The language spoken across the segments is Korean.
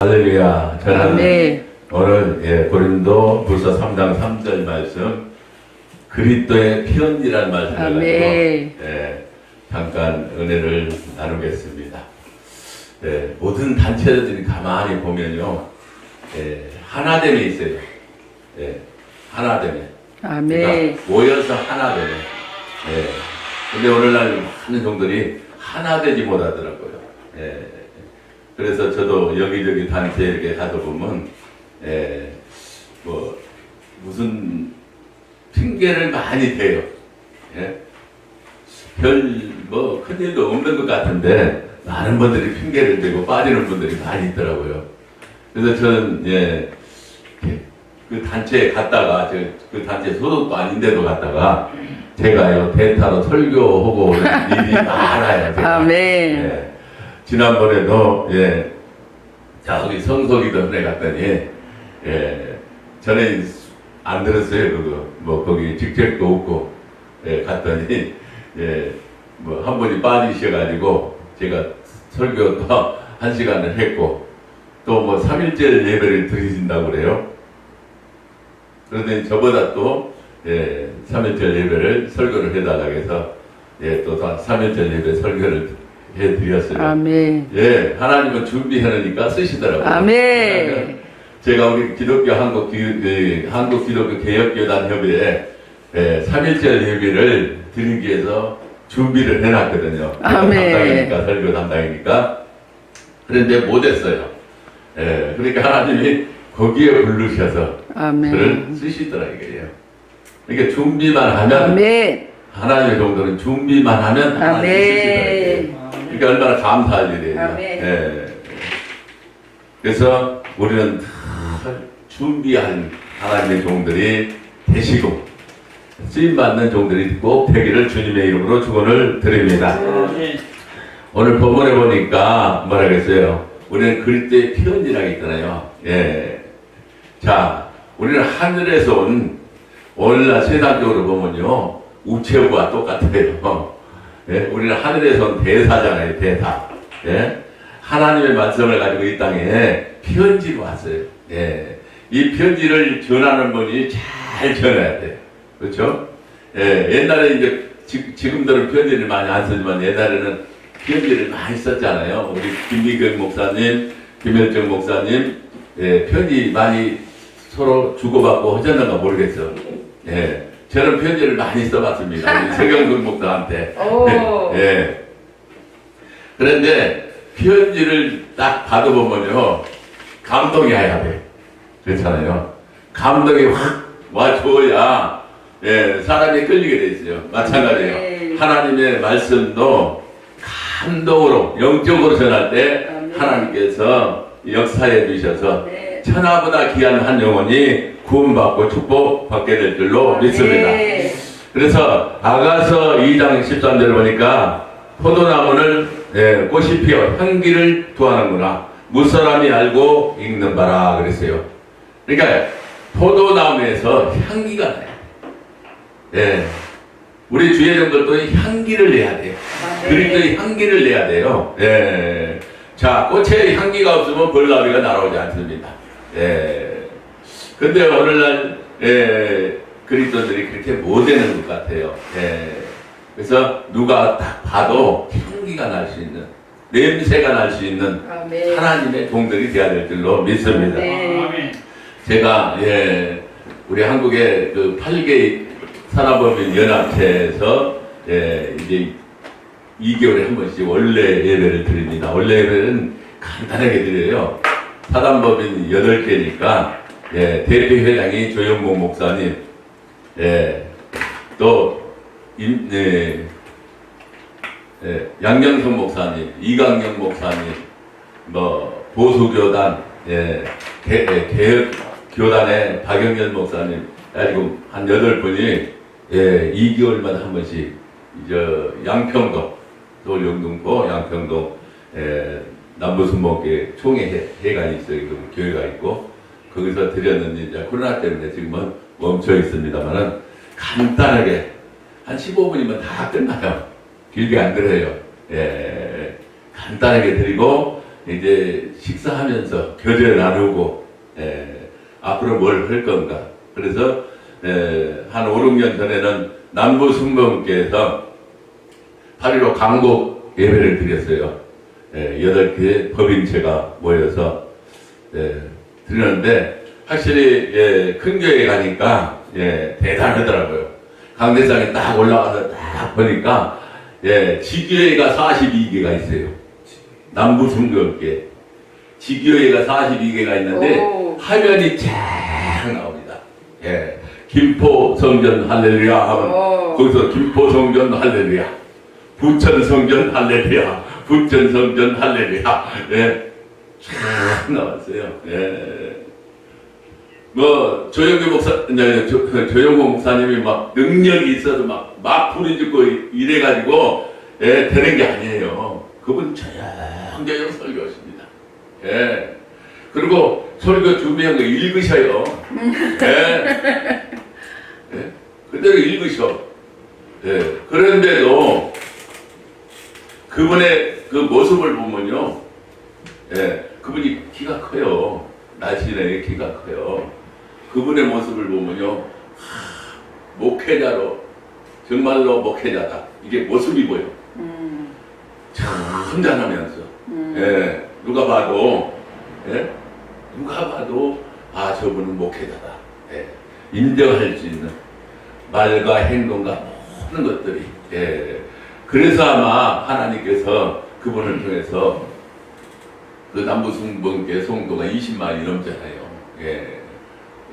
할렐루야. 저는 네. 오늘 예, 고린도 불서 3장 3절 말씀 그리스도의 편지라는 말씀을 가지고. 예, 잠깐 은혜를 나누겠습니다. 예, 모든 단체들이 가만히 보면요. 예, 하나됨에 있어요. 예, 하나됨에. 아멘. 그러니까 모여서 하나됨에. 예. 근데 오늘날 많은 종들이 하나 되지 못하더라고요. 예. 그래서 저도 여기저기 단체 이렇게 가다 보면, 예, 뭐, 무슨 핑계를 많이 대요. 예. 별, 뭐, 큰일도 없는 것 같은데, 많은 분들이 핑계를 대고 빠지는 분들이 많이 있더라고요. 그래서 저는, 예, 그 단체에 갔다가, 저, 그 단체 소속도 아닌데도 갔다가, 제가요, 대타로 설교하고 일이 많아요. 제가. 아멘. 예. 지난번에도, 예, 자, 거기 성소기도원에 갔더니, 예, 전에 안 들었어요, 그거. 뭐, 거기 직책도 없고, 예, 갔더니, 예, 뭐, 한 분이 빠지셔가지고, 제가 설교도 한 시간을 했고, 또 뭐, 3일째 예배를 드리신다고 그래요. 그러더니 저보다 또, 예, 3일절 예배를 설교를 해달라고 해서, 예, 또 3일절 예배 설교를 해드렸어요. 아멘. 예, 하나님은 준비해놓으니까 쓰시더라고요. 아멘. 제가 우리 기독교 한국 기, 그, 한국 기독교 개혁교단 협의회 예, 3일절 예배를 드리기 위해서 준비를 해놨거든요. 아멘. 담당이니까 설교 담당이니까 그런데 못했어요. 예, 그러니까 하나님이 거기에 부르셔서 아멘. 글을 쓰시더라 이거예요. 그러니까 준비만 하면 아멘. 하나님의 정도는 준비만 하면 하나님이 쓰시더라. 그러 니까 얼마나 감사할 일이에요. 아멘. 예. 그래서 우리는 다 준비한 하나님의 종들이 되시고 쓰임받는 종들이 꼭 되기를 주님의 이름으로 축원을 드립니다. 오늘 본문에 보니까 뭐라 그랬어요? 우리는 그리스도의 편지라고 있잖아요. 예. 자, 우리는 하늘에서 온 오늘날 세상적으로 보면요 우체부와 똑같아요. 예? 우리는 하늘에서 온 대사잖아요, 대사. 예? 하나님의 말씀을 가지고 이 땅에 편지로 왔어요. 예. 이 편지를 전하는 분이 잘 전해야 돼요. 그렇죠? 예. 옛날에 이제 지, 지금들은 편지를 많이 안 쓰지만 옛날에는 편지를 많이 썼잖아요. 우리 김미경 목사님, 김현정 목사님, 예, 편지 많이 서로 주고받고 하셨는가 모르겠어. 예. 저는 편지를 많이 써봤습니다. 세경근 목사한테. 오. 예. 그런데 편지를 딱 받아보면요, 감동이 와야 돼. 그렇잖아요. 감동이 확 와줘야, 예, 사람이 끌리게 돼 있어요. 마찬가지예요. 네. 하나님의 말씀도 감동으로, 영적으로 전할 때 아멘. 하나님께서 역사해 주셔서 네. 천하보다 귀한 한 영혼이 구원받고 축복받게 될 줄로 믿습니다. 네. 그래서 아가서 2장 13절을 보니까 포도나무는 예, 꽃이 피어 향기를 토하는구나. 무사람이 알고 읽는 바라 그랬어요. 그러니까 포도나무에서 향기가 나요. 예. 우리 주의 종들도 향기를 내야 돼요. 네. 그리스도의 향기를 내야 돼요. 예. 자, 꽃에 향기가 없으면 벌나비가 날아오지 않습니다. 예. 근데 오늘날, 예, 그리스도들이 그렇게 못 되는 것 같아요. 예. 그래서 누가 딱 봐도 향기가 날 수 있는, 냄새가 날 수 있는 아멘. 하나님의 종들이 되어야 될 줄로 믿습니다. 네. 제가 예 우리 한국의 그 8개 산업법인 연합체에서 예 이제 2개월에 한 번씩 원래 예배를 드립니다. 원래 예배는 간단하게 드려요. 사단법인 8개니까 예 대표회장이 조영목 목사님 예 또 임, 예, 예, 양경선 목사님, 이강경 목사님, 뭐 보수교단, 예, 개, 예, 개혁 교단의 박영렬 목사님, 그리고 한 여덟 분이 예, 2개월마다 한 번씩 저 양평동, 서울 영등포 양평동 예, 남부순복회 총회 회, 가 있어요. 그 교회가 있고 거기서 드렸는데 이제 코로나 때문에 지금은 멈춰 있습니다만은 간단하게 한 15분이면 다 끝나요. 길게 안 들어요. 예, 간단하게 드리고 이제 식사하면서 교제 나누고 예, 앞으로 뭘 할 건가. 그래서 예, 한 5, 6년 전에는 남부 순범께서 8.15 강복 예배를 드렸어요. 예, 8개 법인체가 모여서 예, 드렸는데 확실히 예, 큰 교회 가니까 예, 대단하더라고요. 강대상에 딱 올라가서 딱 보니까 예, 지교회가 42개가 있어요. 남부 순교회 지교회가 42개가 있는데 오. 화면이 쫙 나옵니다. 예, 김포 성전 할렐루야 하면 오. 거기서 김포 성전 할렐루야, 부천 성전 할렐루야, 부천 성전 할렐루야, 예, 쫙 나왔어요. 예. 뭐 조영규 목사, 네, 조, 조영구 목사님이 막 능력이 있어서 막, 막 부르짖고 이래가지고 예, 되는 게 아니에요. 그분 조용조용 설교하십니다. 예. 그리고 설교 준비한 거 읽으셔요. 예. 예. 그대로 읽으셔. 예. 그런데도 그분의 그 모습을 보면요. 예. 그분이 키가 커요. 날씬하게 키가 커요. 그분의 모습을 보면요. 하, 목회자로, 정말로 목회자다. 이게 모습이 보여. 음, 참잔하면서. 음. 예. 누가 봐도, 예. 누가 봐도, 아, 저분은 목회자다. 예. 인정할 수 있는 말과 행동과 모든 것들이. 예. 그래서 아마 하나님께서 그분을 통해서 그 남부승번계 송도가 20만이 넘잖아요. 예.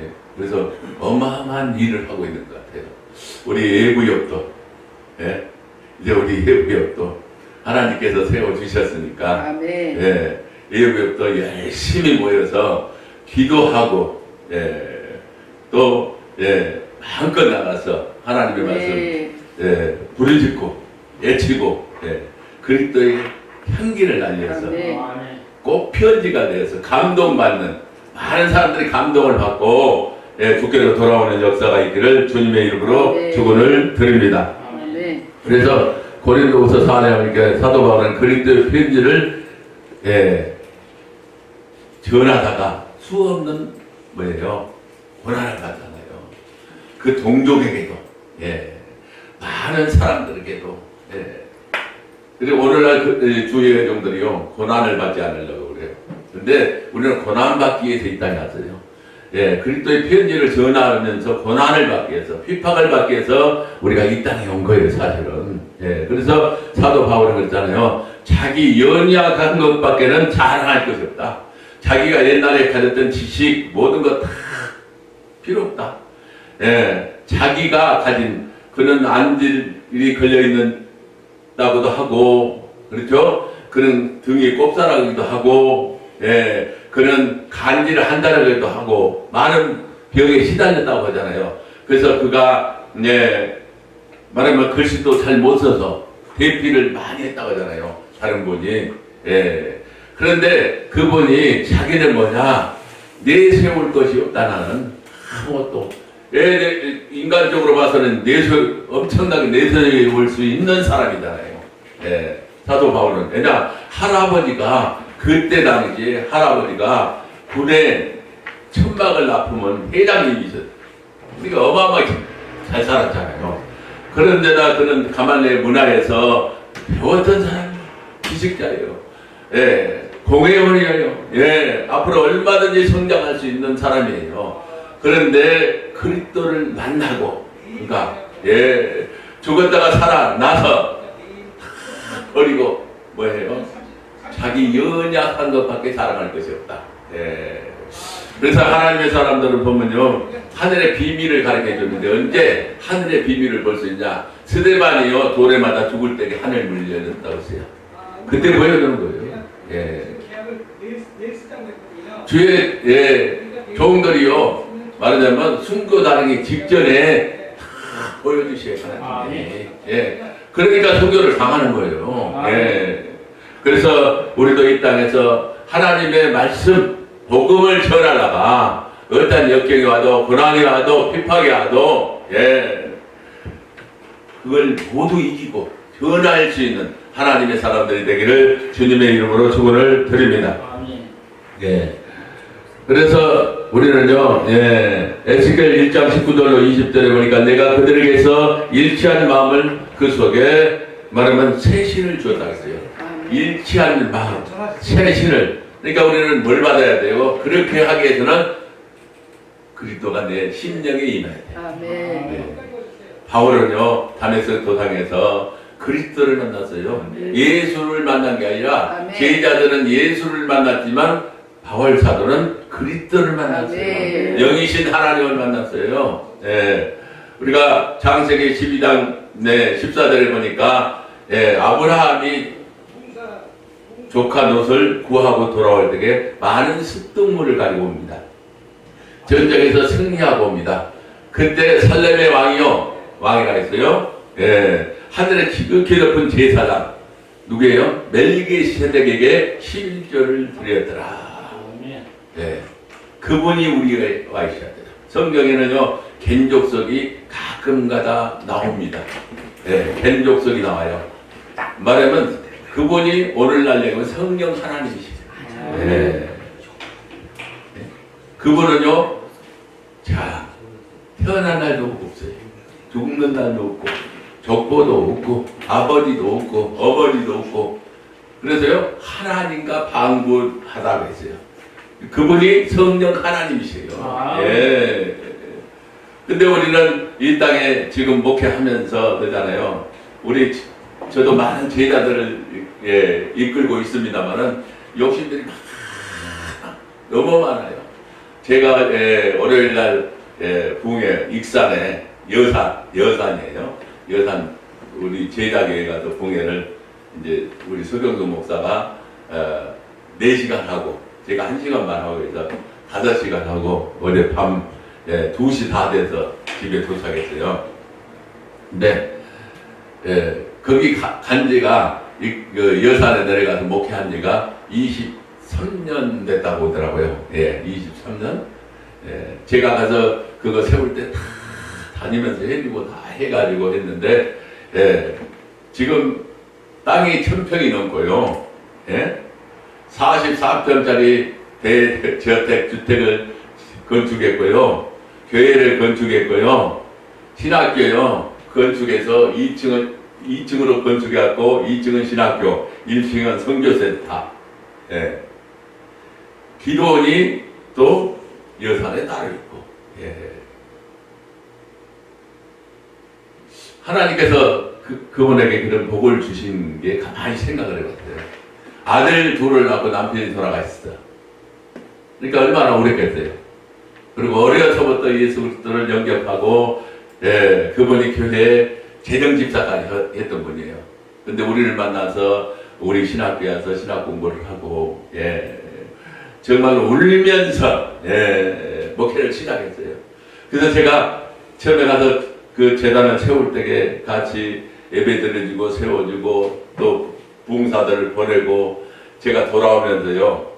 예. 그래서 어마어마한 일을 하고 있는 것 같아요. 우리 예부역도, 예. 이제 우리 예부역도 하나님께서 세워주셨으니까, 아멘. 예. 예부역도 열심히 모여서 기도하고, 예. 또, 예. 마음껏 나가서 하나님의 말씀 네. 예, 부르짖고 애치고 예, 그리스도의 향기를 날려서 아멘. 꼭 편지가 되어서 감동받는 많은 사람들이 감동을 받고 예, 국교로 돌아오는 역사가 있기를 주님의 이름으로 네. 축원을 드립니다. 아멘. 그래서 고린도후서 4장에 사도 바울은 그리스도의 편지를 예, 전하다가 수 없는 뭐예요 고난을 받잖아요. 그 동족에게도 예, 많은 사람들에게도 예. 그리고 오늘날 그, 예, 주의 종들이요 고난을 받지 않으려고 그래요. 근데 우리는 고난 받기 위해서 이 땅에 왔어요. 예, 그리스도의 편지를 전하면서 고난을 받기 위해서 핍박을 받기 위해서 우리가 이 땅에 온 거예요, 사실은. 예, 그래서 사도 바울은 그랬잖아요. 자기 연약한 것밖에는 자랑할 것이 없다. 자기가 옛날에 가졌던 지식 모든 것 다 필요 없다. 예, 자기가 가진 그는 안질이 걸려 있는 다고도 하고 그렇죠? 그는 등이 꼽사라기도 하고 예, 그는 간질을 한다라고도 하고 많은 병에 시달렸다고 하잖아요. 그래서 그가 예, 말하면 글씨도 잘 못 써서 대피를 많이 했다고 하잖아요. 다른 분이 예. 그런데 그분이 자기는 뭐냐 내세울 것이 없다 나는 아무것도 예, 네, 인간적으로 봐서는 내세 엄청나게 내세울 수 있는 사람이잖아요. 예, 사도 바울은 왜냐 할아버지가 그때 당시에 할아버지가 군에 천막을 납품은 회장님이셨. 우리가 어마어마하게 잘 살았잖아요. 그런데다 그는 가말레 문화에서 배웠던 사람 지식자예요. 예, 공회원이에요. 예, 앞으로 얼마든지 성장할 수 있는 사람이에요. 그런데 그리스도를 만나고, 그러니까 예, 죽었다가 살아나서 버리고 뭐예요? 자기 연약한 것밖에 자랑할 것이 없다. 예. 그래서 하나님의 사람들을 보면요, 하늘의 비밀을 가르쳐 줬는데 언제 하늘의 비밀을 볼 수 있냐? 스데반이요 돌에 맞아 죽을 때에 하늘 열렸다고 했어요. 그때 보여주는 거예요. 예. 주의 예, 종들이요 말하자면 순교 다르기 직전에 다 보여주셔야 하나님이 예 그러니까 순교를 당하는 거예요. 예. 그래서 우리도 이 땅에서 하나님의 말씀 복음을 전하다가 어떤 역경이 와도 고난이 와도 핍박이 와도 예. 그걸 모두 이기고 전할 수 있는 하나님의 사람들이 되기를 주님의 이름으로 축원을 드립니다. 예. 그래서 우리는요, 예, 에스겔 1장 19절로 20절에 보니까 내가 그들에게서 일치한 마음을 그 속에 말하면 새 신을 주었다 했어요. 일치한 마음, 새 신을. 그러니까 우리는 뭘 받아야 돼요? 그렇게 하기 위해서는 그리스도가 내 심령에 임해야 돼. 아멘. 네. 바울은요, 담에서 도상에서 그리스도를 만났어요. 예수를 만난 게 아니라 아멘. 제자들은 예수를 만났지만 바울 사도는 그리스도를 만났어요. 아멘. 영이신 하나님을 만났어요. 예. 우리가 장세기 12장 네, 14절에 보니까 예, 아브라함이 조카 롯을 구하고 돌아올 때에 많은 습득물을 가지고 옵니다. 전쟁에서 승리하고 옵니다. 그때 살렘의 왕이요, 왕이라 했어요. 예, 하늘의 지극히 높은 제사장 누구예요? 멜기세덱에게 11조를 드렸더라. 예, 그분이 우리가 와 있어야 돼요. 성경에는요, 겐족석이 가끔가다 나옵니다. 예, 겐족석이 나와요. 말하면 그분이 오늘날 내면 성령 하나님이시죠. 예. 예. 그분은요, 자, 태어난 날도 없어요. 죽는 날도 없고, 족보도 없고, 아버지도 없고, 어머니도 없고, 그래서요, 하나님과 방문하다고 했어요. 그분이 성령 하나님이세요. 아. 예. 근데 우리는 이 땅에 지금 목회하면서 그러잖아요. 우리 저도 많은 제자들을 예, 이끌고 있습니다만은 욕심들이 막 너무 많아요. 제가 예, 월요일 날 예, 붕에 익산에 여산 여산이에요. 여산 우리 제자교회 가서 붕해를 이제 우리 서경도 목사가 어, 4시간 하고 제가 1시간만 하고 해서 5시간 하고 어제 밤 예, 2시 다 돼서 집에 도착했어요. 근데 예, 거기 가- 간 지가 이, 그 여산에 내려가서 목회한 지가 23년 됐다고 하더라고요. 예, 23년. 예, 제가 가서 그거 세울 때 다 다니면서 해주고 다 해가지고 했는데, 예, 지금 땅이 천평이 넘고요. 예? 44평짜리 대저택 주택을 건축했고요. 교회를 건축했고요. 신학교요. 건축해서 2층은 2층으로 건축해갖고 2층은 신학교, 1층은 성교센터. 예. 기도원이 또 여산에 따로 있고. 예. 하나님께서 그, 그분에게 그런 복을 주신 게 가만히 생각을 해봤어요. 아들 둘을 낳고 남편이 돌아가셨어. 그러니까 얼마나 오랬겠어요. 그리고 어려서부터 예수 그리스도를 영접하고 예, 그분이 교회에 재정 집사까지 하- 했던 분이에요. 근데 우리를 만나서 우리 신학교에 와서 신학 공부를 하고 예, 정말 울면서 예, 목회를 시작했어요. 그래서 제가 처음에 가서 그 재단을 세울 때에 같이 예배 드려주고 세워주고 또 부흥사들을 보내고 제가 돌아오면서요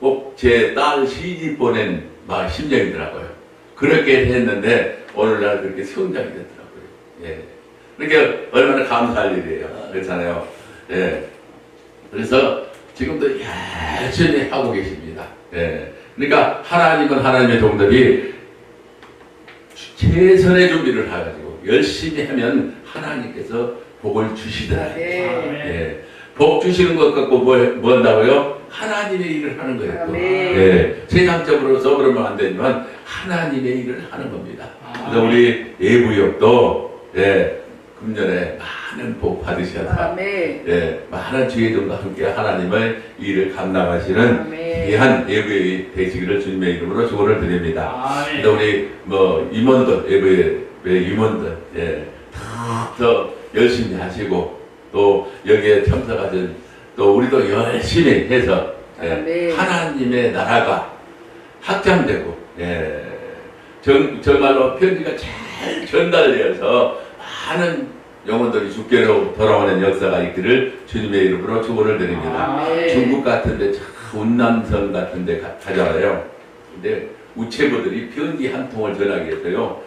꼭 제 딸 시집 보낸 막 심정이더라고요. 그렇게 했는데 오늘날 그렇게 성장이 됐더라고요. 예. 그러니까 얼마나 감사할 일이에요. 그렇잖아요. 예. 그래서 지금도 열심히 하고 계십니다. 예. 그러니까 하나님은 하나님의 종들이 최선의 준비를 해가지고 열심히 하면 하나님께서 복을 주시더라. 네. 아멘. 예. 복 주시는 것 갖고 뭐, 뭐 한다고요? 하나님의 일을 하는 거예요. 또. 아멘. 예. 세상적으로서 그러면 안 되지만 하나님의 일을 하는 겁니다. 그래서 아멘. 우리 예부역도 예, 금년에 많은 복 받으셔서. 예, 많은 주의들과 함께 하나님의 일을 감당하시는. 귀한 예부의 되시기를 주님의 이름으로 축원을 드립니다. 근데 우리 뭐 임원들 예부의 임원들 예, 더 열심히 하시고 또 여기에 참석하신 또 우리도 열심히 해서 예, 아멘. 하나님의 나라가 확장되고 예, 정, 정말로 편지가 잘 전달되어서 많은 영혼들이 주께로 돌아오는 역사가 있기를 주님의 이름으로 축원을 드립니다. 아멘. 중국 같은데 참 운남성 같은데 가- 가잖아요. 근데 우체부들이 편지 한 통을 전하기 위해서요.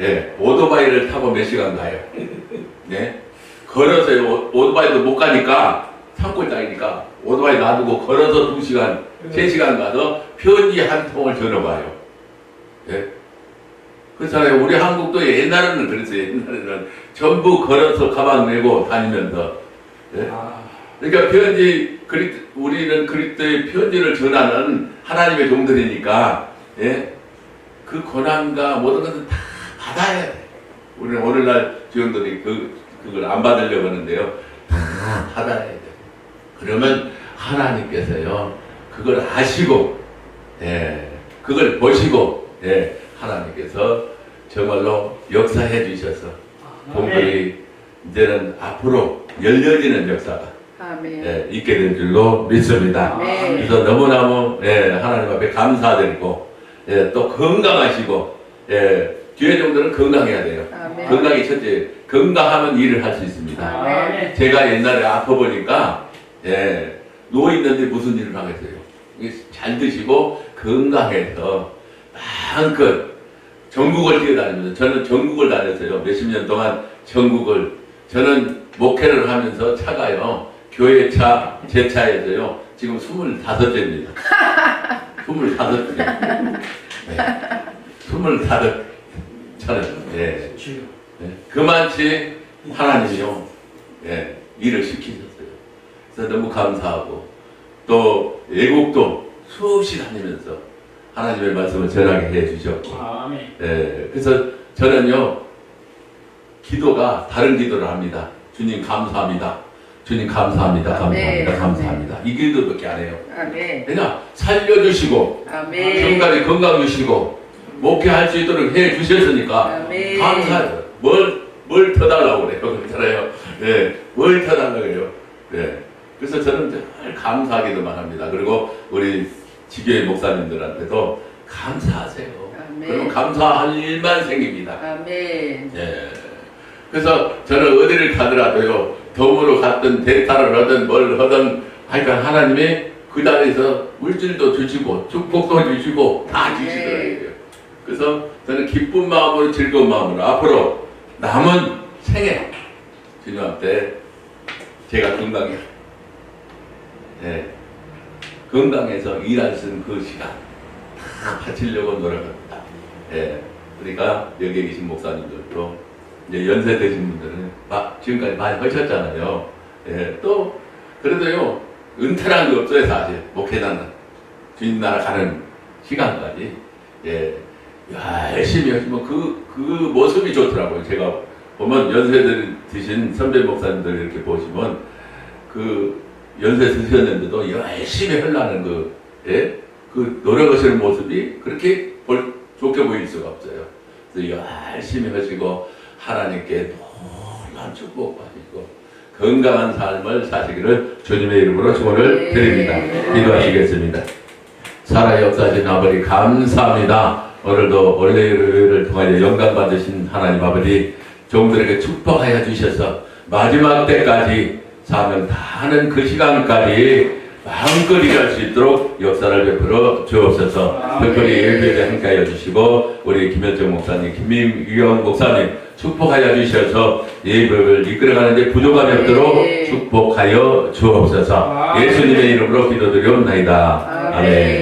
예, 오토바이를 타고 몇 시간 가요. 네. 걸어서 오- 오토바이도 못 가니까 산골장이니까 오토바이 놔두고 걸어서 두 시간, 세 시간 가서 편지 한 통을 전해봐요. 예? 그렇잖아요. 우리 한국도 옛날에는 그랬어요. 옛날에는 전부 걸어서 가방 메고 다니면서. 예? 아, 그러니까 편지, 그리, 우리는 그리스도의 편지를 전하는 하나님의 종들이니까, 예? 그 고난과 모든 것을 다 받아야 돼. 우리는 오늘날 지원들이 그, 그걸 안 받으려고 하는데요. 다 받아야 돼. 그러면 하나님께서요, 그걸 아시고, 예, 그걸 보시고, 예, 하나님께서 정말로 역사해 주셔서, 공들이 이제는 앞으로 열려지는 역사가 아멘. 예, 있게 될 줄로 믿습니다. 네. 그래서 너무너무 예, 하나님 앞에 감사드리고 예, 또 건강하시고 예, 뒤에 정도는 건강해야 돼요. 아멘. 건강이 첫째. 건강하면 일을 할 수 있습니다. 아멘. 제가 옛날에 아파 보니까 예, 누워 있는데 무슨 일을 하겠어요. 잘 드시고 건강해서 마음껏 전국을 뛰어다니면서 저는 전국을 다녔어요. 몇십 년 동안 전국을 저는 목회를 하면서 차가요. 교회 차, 제 차에서요. 지금 25대입니다. 25대. 네. 25 차는, 예. 주여. 예. 그만치 하나님이요. 예. 일을 시키셨어요. 그래서 너무 감사하고 또 애국도 수없이 다니면서 하나님의 말씀을 전하게 해 주셨고 아멘. 예, 그래서 저는요, 기도가 다른 기도를 합니다. 주님 감사합니다. 주님 감사합니다. 감사합니다. 아멘. 감사합니다. 이 기도밖에 안 해요. 아멘. 그냥 살려주시고, 아멘. 지금까지 건강 주시고, 목회할 수 있도록 해 주셨으니까, 아멘. 감사해요. 뭘, 뭘더 달라고 그래요. 그렇잖아요. 예, 뭘더 달라고 그래요. 예. 그래서 저는 늘 감사하기도만 합니다. 그리고 우리 지교회 목사님들한테도 감사하세요. 아멘. 그럼 감사할 일만 생깁니다. 아멘. 예. 그래서 저는 어디를 가더라도요, 덤으로 갔든 데이터를 하든 뭘 하든 하여간 하나님이 그 자리에서 물질도 주시고 축복도 주시고 다 주시더라고요. 그래서 저는 기쁜 마음으로 즐거운 마음으로 앞으로 남은 생애 주님 앞에 제가 건강해. 예. 건강해서 일할 수 있는 그 시간 다 바치려고 노력합니다. 예. 그러니까 여기 계신 목사님들도 이제 연세 되신 분들은 막 지금까지 많이 하셨잖아요. 예. 또 그래도요 은퇴라는 게 없어요 사실 목회자는 주님 나라 가는 시간까지 예. 열심히 하시면 그, 그 모습이 좋더라고요. 제가 보면 연세 드신 선배 목사님들 이렇게 보시면 그 연세 드셨는데도 열심히 하려는 그, 예? 그 노력하시는 모습이 그렇게 볼, 좋게 보일 수가 없어요. 그래서 열심히 하시고 하나님께 놀라운 축복 받으시고 건강한 삶을 사시기를 주님의 이름으로 축원을 드립니다. 기도하시겠습니다. 살아 역사하신 아버지 감사합니다. 오늘도 원래를 통하여 영광 받으신 하나님 아버지 종들에게 축복하여 주셔서 마지막 때까지 사명 다 하는 그 시간까지 마음껏 일할 수 있도록 역사를 베풀어 주옵소서 특별히 예배에 함께하여 주시고 우리 김현정 목사님, 김민경 목사님 축복하여 주셔서 예배를 이끌어가는 데 부족함이 없도록 네. 축복하여 주옵소서 예수님의 이름으로 기도드리옵나이다. 아멘.